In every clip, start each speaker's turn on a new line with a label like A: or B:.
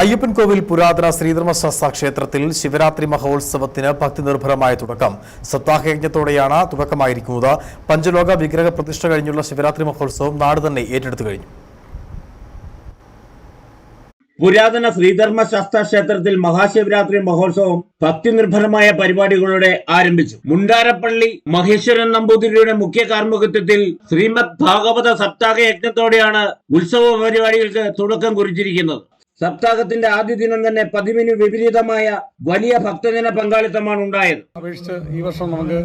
A: അയ്യപ്പൻകോവിൽ പുരാതന ശ്രീധർമ്മശാസ്ത്ര ക്ഷേത്രത്തിൽ ശിവരാത്രി മഹോത്സവത്തിന് ഭക്തി നിർഭരമായ തുടക്കം. സപ്താഹയജ്ഞത്തോടെയാണ് തുടക്കമായിരിക്കുന്നത്. പഞ്ചലോക വിഗ്രഹ പ്രതിഷ്ഠ കഴിഞ്ഞുള്ള ശിവരാത്രി മഹോത്സവം നാട് തന്നെ ഏറ്റെടുത്തു കഴിഞ്ഞു.
B: പുരാതന ശ്രീധർമ്മശാസ്ത്ര ക്ഷേത്രത്തിൽ മഹാശിവരാത്രി മഹോത്സവം ഭക്തി നിർഭരമായ പരിപാടികളോടെ ആരംഭിച്ചു. മുണ്ടാരപ്പള്ളി മഹേശ്വരൻ നമ്പൂതിരിയുടെ മുഖ്യ കാർമുഖത്വത്തിൽ ശ്രീമദ് ഭാഗവത സപ്താഹ യജ്ഞത്തോടെയാണ് ഉത്സവ പരിപാടികൾക്ക് തുടക്കം കുറിച്ചിരിക്കുന്നത്. സപ്താഹത്തിന്റെ ആദ്യ ദിനം തന്നെ പതിവിന് വിപരീതമായ വലിയ ഭക്തജന പങ്കാളിത്തമാണ് ഉണ്ടായത്.
C: അപേക്ഷിച്ച് ഈ വർഷം നമുക്ക്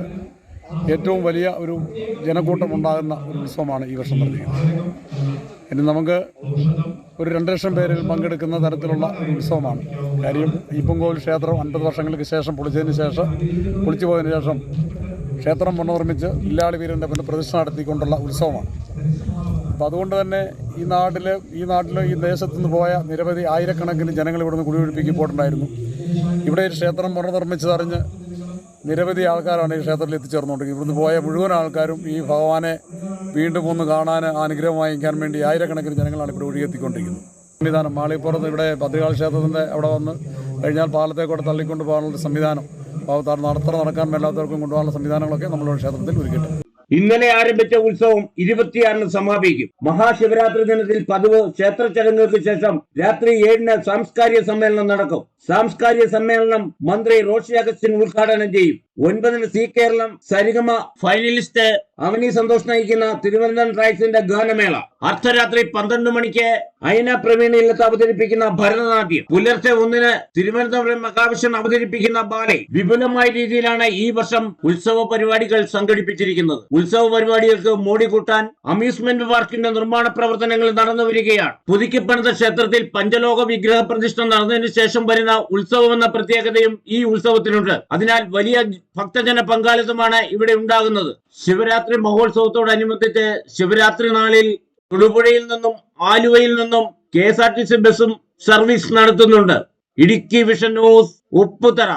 C: ഏറ്റവും വലിയ ഒരു ജനക്കൂട്ടം ഉണ്ടാകുന്ന ഒരു ഉത്സവമാണ് ഈ വർഷം നടത്തിയിരിക്കുന്നത് ഇനി നമുക്ക് ഒരു രണ്ട് ലക്ഷം പേരിൽ പങ്കെടുക്കുന്ന തരത്തിലുള്ള ഒരു ഉത്സവമാണ്. കാര്യം ഈപ്പങ്കോവിൽ ക്ഷേത്രം അൻപത് വർഷങ്ങൾക്ക് ശേഷം പൊളിച്ചതിന് ശേഷം പൊളിച്ചു പോയതിന് ശേഷം ക്ഷേത്രം പുനർനിർമ്മിച്ച് ഇല്ലാളി വീരന്റെ പിന്നെ പ്രതിഷ്ഠ നടത്തിക്കൊണ്ടുള്ള ഉത്സവമാണ്. അപ്പോൾ അതുകൊണ്ട് തന്നെ ഈ നാട്ടിൽ ഈ നാട്ടിൽ ഈ ദേശത്തു നിന്ന് പോയ നിരവധി ആയിരക്കണക്കിന് ജനങ്ങൾ ഇവിടുന്ന് കുടിയൊഴിപ്പിക്ക് പോയിട്ടുണ്ടായിരുന്നു ഇവിടെ ഒരു ക്ഷേത്രം പുനർനിർമ്മിച്ചതറിഞ്ഞ് നിരവധി ആൾക്കാരാണ് ഈ ക്ഷേത്രത്തിൽ എത്തിച്ചേർന്നുകൊണ്ടിരിക്കുന്നത്. ഇവിടുന്ന് പോയ മുഴുവൻ ആൾക്കാരും ഈ ഭഗവാനെ വീണ്ടും ഒന്ന് കാണാൻ അനുഗ്രഹം വാങ്ങിക്കാൻ വേണ്ടി ആയിരക്കണക്കിന് ജനങ്ങളാണ് ഇവിടെ ഒഴുകിയെത്തിക്കൊണ്ടിരിക്കുന്നത്. സംവിധാനം. മാളിപ്പുറത്ത് ഇവിടെ ഭദ്രകാളി ക്ഷേത്രത്തിന്റെ അവിടെ വന്ന് കഴിഞ്ഞാൽ പാലത്തേക്കൂടെ തള്ളിക്കൊണ്ട് പോകാനുള്ള സംവിധാനം നടത്തറ നടക്കാൻ മേലാത്തവർക്കും കൊണ്ടുപോകാനുള്ള സംവിധാനങ്ങളൊക്കെ നമ്മളുടെ ക്ഷേത്രത്തിൽ ഒരുക്കിയിട്ടുണ്ട്.
B: ഇന്നലെ ആരംഭിച്ച ഉത്സവം ഇരുപത്തിയാറിന് സമാപിക്കും. മഹാശിവരാത്രി ദിനത്തിൽ പതിവ് ക്ഷേത്ര ചടങ്ങുകൾക്ക് ശേഷം രാത്രി ഏഴിന് സാംസ്കാരിക സമ്മേളനം നടക്കും. സാംസ്കാരിക സമ്മേളനം മന്ത്രി റോഷി അഗസ്റ്റിൻ ഉദ്ഘാടനം ചെയ്യും. ഒൻപതിന് സി കേരളം സരിഗമ ഫൈനലിസ്റ്റ് അവനി സന്തോഷ് നയിക്കുന്ന തിരുവനന്തപുരം ട്രൈബ്സിന്റെ ഗാനമേള. അർദ്ധരാത്രി പന്ത്രണ്ട് മണിക്ക് അയന പ്രവീൺ ഇല്ലത്ത് അവതരിപ്പിക്കുന്ന ഭരതനാട്യം. പുലർച്ചെ ഒന്നിന് തിരുവനന്തപുരം മഹാവിഷൻ അവതരിപ്പിക്കുന്ന ബാലെ വിപുലമായ രീതിയിലാണ് ഈ വർഷം ഉത്സവ പരിപാടികൾ സംഘടിപ്പിച്ചിരിക്കുന്നത്. ഉത്സവ പരിപാടികൾക്ക് മോടി കൂട്ടാൻ അമ്യൂസ്മെന്റ് പാർക്കിന്റെ നിർമ്മാണ പ്രവർത്തനങ്ങൾ നടന്നു വരികയാണ്. പുതുക്കിപ്പണിത ക്ഷേത്രത്തിൽ പഞ്ചലോക വിഗ്രഹ പ്രതിഷ്ഠ നടന്നതിനു ശേഷം വരുന്ന ഉത്സവം എന്ന പ്രത്യേകതയും ഈ ഉത്സവത്തിനുണ്ട്. അതിനാൽ വലിയ ഭക്തജന പങ്കാളിത്തമാണ് ഇവിടെ ഉണ്ടാകുന്നത്. ശിവരാത്രി മഹോത്സവത്തോടനുബന്ധിച്ച് ശിവരാത്രി നാളിൽ തൊടുപുഴയിൽ നിന്നും ആലുവയിൽ നിന്നും K S R T C ബസ്സും സർവീസ് നടത്തുന്നുണ്ട്. Idukki vision news Upputhara.